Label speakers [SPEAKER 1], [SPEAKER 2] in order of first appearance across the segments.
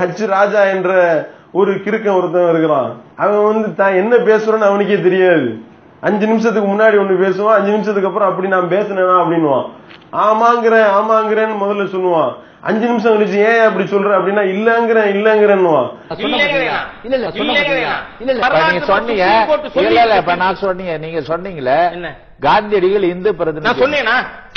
[SPEAKER 1] ஹஜ் ராஜா என்ற ஒரு கிறுக்கன் ஒருத்தன் இருக்கிறான். அவன் வந்து தான் என்ன பேசுறோன்னு அவனுக்கே தெரியாது. அஞ்சு நிமிஷத்துக்கு முன்னாடி ஒண்ணு பேசுவான் அஞ்சு நிமிஷத்துக்கு அப்புறம் அப்படி நான் பேசினேனா அப்படின்னுவான். ஆமாங்கிறேன் ஆமாங்கிறேன்னு முதல்ல சொல்லுவான். அஞ்சு நிமிஷம் கழிச்சு ஏன் அப்படி சொல்ற அப்படின்னா இல்லங்கிறேன் இல்லங்கிறேன்னுவான்.
[SPEAKER 2] சொன்னீங்க
[SPEAKER 3] சுப்ரீம் கோர்ட் சொல்லி
[SPEAKER 2] இல்ல இல்ல இப்ப
[SPEAKER 3] இருக்கு.
[SPEAKER 2] நான் சொன்னீங்க நீங்க சொன்னீங்களே? காந்தியடிகள் இந்து பிரதிநிதி.
[SPEAKER 3] நான் சொன்னேனா?
[SPEAKER 4] ஜின்-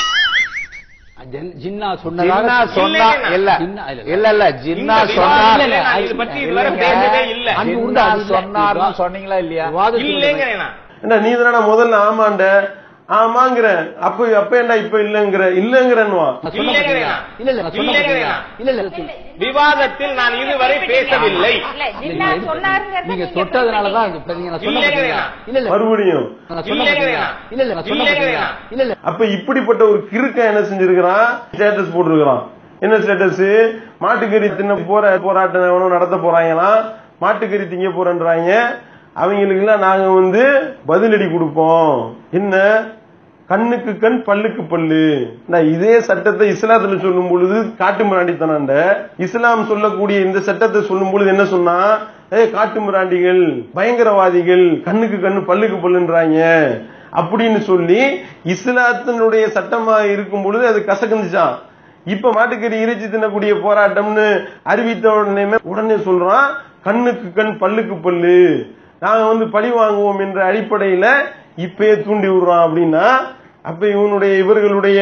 [SPEAKER 4] ஜின்னா
[SPEAKER 2] ஜின்னா
[SPEAKER 4] சொன்னதாக
[SPEAKER 2] சொன்னா
[SPEAKER 3] இல்லைங்க.
[SPEAKER 2] இல்ல
[SPEAKER 4] ஜின்னா இல்ல.
[SPEAKER 2] இல்ல இல்ல ஜின்னா
[SPEAKER 3] இந்த
[SPEAKER 2] சொன்னா
[SPEAKER 3] இது பத்தி இதுவரை
[SPEAKER 2] இல்லைங்க.
[SPEAKER 3] பேசவே இல்ல.
[SPEAKER 2] சொன்னார்னு சொன்னீங்களா இல்லையா
[SPEAKER 1] என்ன நீ தானடா முதல்ல ஆமாண்ட ஆமாங்கிற அப்ப அப்ப ஏன்டா இப்ப இல்லங்கிற இல்லங்கிறன்னுவான்
[SPEAKER 4] நான் சொன்ன
[SPEAKER 3] இல்லைங்கிறேன்.
[SPEAKER 4] பாத்தீங்களா? இல்ல இல்ல நான் சொன்ன
[SPEAKER 3] இல்லைங்கிறேன்.
[SPEAKER 4] பாத்தீங்களா? இல்ல இல்ல சொல்லு.
[SPEAKER 3] விவாதத்தில் நான் இதுவரை பேசவில்லை.
[SPEAKER 4] நீங்க தொட்டதுனாலதான்
[SPEAKER 1] மறுபடியும்? அப்ப இப்படிப்பட்ட ஒரு கிறுக்கன் என்ன செஞ்சிருக்கிறான்? ஸ்டேட்டஸ் போட்டிருக்கிறான். என்ன ஸ்டேட்டஸ் மாட்டுக்கறி தின்ன போற போராட்டம் நடத்த போறாங்களாம் மாட்டுக்கறி திங்க போறேன்றாங்க. அவங்களுக்கு எல்லாம் நாங்க வந்து பதிலடி கொடுப்போம். என்ன? கண்ணுக்கு கண் பல்லுக்கு பல்லு. நான் இதே சட்டத்தை இஸ்லாத்துல சொல்லும் பொழுது காட்டு மிராண்டித்தனாண்ட இஸ்லாம் சொல்லக்கூடிய இந்த சட்டத்தை சொல்லும் பொழுது என்ன சொன்னா ஏ காட்டு மிராண்டிகள் பயங்கரவாதிகள் கண்ணுக்கு கண்ணு பல்லுக்கு பல்லுன்றாங்க. அப்படின்னு சொல்லி இஸ்லாத்தினுடைய சட்டமா இருக்கும் பொழுது அது கசக்குந்துச்சான் இப்ப மாட்டுக்கறி இறைச்சி தின்னக்கூடிய போராட்டம்னு அறிவித்த உடனே உடனே சொல்றான் கண்ணுக்கு கண் பல்லுக்கு பல்லு. நாங்க வந்து பழி வாங்குவோம் என்ற அடிப்படையில இப்பயே தூண்டி விடுறான் அப்படின்னா அப்ப இவனுடைய இவர்களுடைய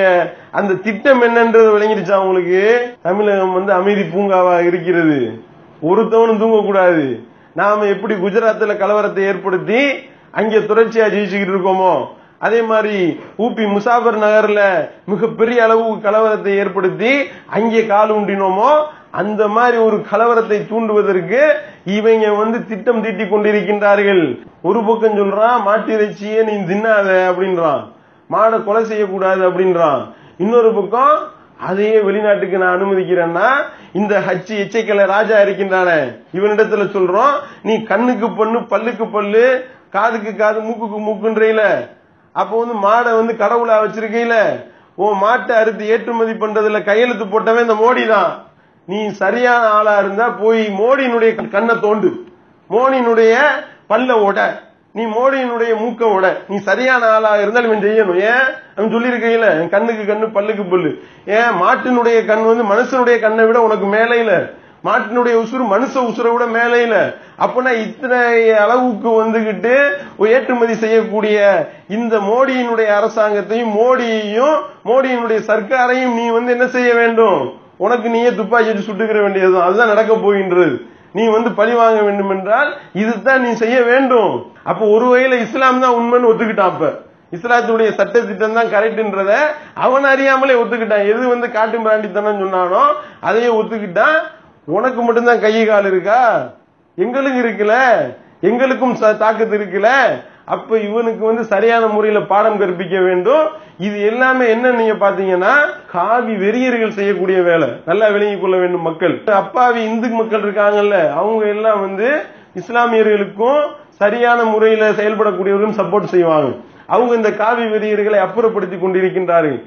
[SPEAKER 1] அந்த திட்டம் என்னன்றது விளங்கிடுச்சா அவங்களுக்கு தமிழகம் வந்து அமைதி பூங்காவா இருக்கிறது. ஒருத்தவனும் தூங்கக்கூடாது. நாம எப்படி குஜராத்தில் கலவரத்தை ஏற்படுத்தி அங்கே தொடர்ச்சியா ஜெயிச்சுக்கிட்டு இருக்கோமோ? அதே மாதிரி ஊபி முசாபர் நகர்ல மிகப்பெரிய அளவு கலவரத்தை ஏற்படுத்தி அங்கே கால் ஊண்டினோமோ அந்த மாதிரி ஒரு கலவரத்தை தூண்டுவதற்கு இவங்க வந்து திட்டம் தீட்டி கொண்டிருக்கின்றார்கள். ஒரு பக்கம் சொல்றான் மாட்டு இறைச்சியே நீ தின்னாத அப்படின்றான். மாடை கொலை செய்யக்கூடாது அப்படின்றான். இன்னொரு பக்கம் அதையே வெளிநாட்டுக்கு நான் அனுமதிக்கிறேன்னா இந்த ஹச்சி எச்சைக்கல ராஜா இருக்கின்றானே இவனிடத்துல சொல்றோம் நீ கண்ணுக்கு பண்ணு பல்லுக்கு பல்லு காதுக்கு காது மூக்குக்கு மூக்குன்றீல. அப்போ வந்து மாடை வந்து கடவுளா வச்சிருக்கையில உன் மாட்டை அறுத்து ஏற்றுமதி பண்றதுல கையெழுத்து போட்டவன் இந்த மோடி தான். நீ சரியான ஆளா இருந்தா போய் மோடியினுடைய கண்ணை தோண்டு. மோடியினுடைய பல்ல ஓட. நீ மோடியினுடைய மூக்க ஓட. நீ சரியான ஆளா இருந்தால் இவன் செய்யணும். ஏன்? அவன் சொல்லியிருக்கையில என் கண்ணுக்கு கண்ணு பல்லுக்கு பல்லு. ஏன்? மாட்டினுடைய கண் வந்து மனுஷனுடைய கண்ணை விட உனக்கு மேலையில மாட்டினுடைய உசுறு மனுஷ உசுரை விட மேலையில. அப்பனா இத்தனை அளவுக்கு வந்துகிட்டு ஏற்றுமதி செய்யக்கூடிய இந்த மோடியினுடைய அரசாங்கத்தையும் மோடியையும் மோடியினுடைய சர்க்காரையும் நீ வந்து என்ன செய்ய வேண்டும்? உனக்கு நீயே துப்பாக்கி சுட்டுக்கிற வேண்டியதுதான். அதுதான் நடக்க போகின்றது. நீ வந்து பழி வாங்க வேண்டும் என்றால் இதுதான் நீ செய்ய வேண்டும். அப்ப ஒரு வகையில இஸ்லாம் தான் உண்மைன்னு ஒத்துக்கிட்டான் அப்ப. இஸ்லாத்துடைய சட்ட திட்டம் தான் கரெக்ட்ன்றத அவன் அறியாமலே ஒத்துக்கிட்டான். எது வந்து காட்டு மிராண்டித்தனம் சொன்னானோ அதையே ஒத்துக்கிட்டான். உனக்கு மட்டும்தான் கை கால் இருக்கா? எங்களுக்கு இருக்குல்ல எங்களுக்கும் ச- தாக்கத்து இருக்குல்ல அப்ப இவனுக்கு வந்து சரியான முறையில பாடம் கற்பிக்க வேண்டும். இது எல்லாமே என்ன நீங்க பாத்தீங்கன்னா காவி வெறியர்கள் செய்யக்கூடிய வேலை. நல்லா விளங்கிக் கொள்ள வேண்டும் மக்கள். அப்பாவி இந்து மக்கள் இருக்காங்கல்ல அவங்க எல்லாம் வந்து இஸ்லாமியர்களுக்கும் சரியான முறையில செயல்படக்கூடியவர்களும் சப்போர்ட் செய்வாங்க. அவங்க இந்த காவி வெறியர்களை அப்புறப்படுத்தி கொண்டிருக்கின்றார்கள்.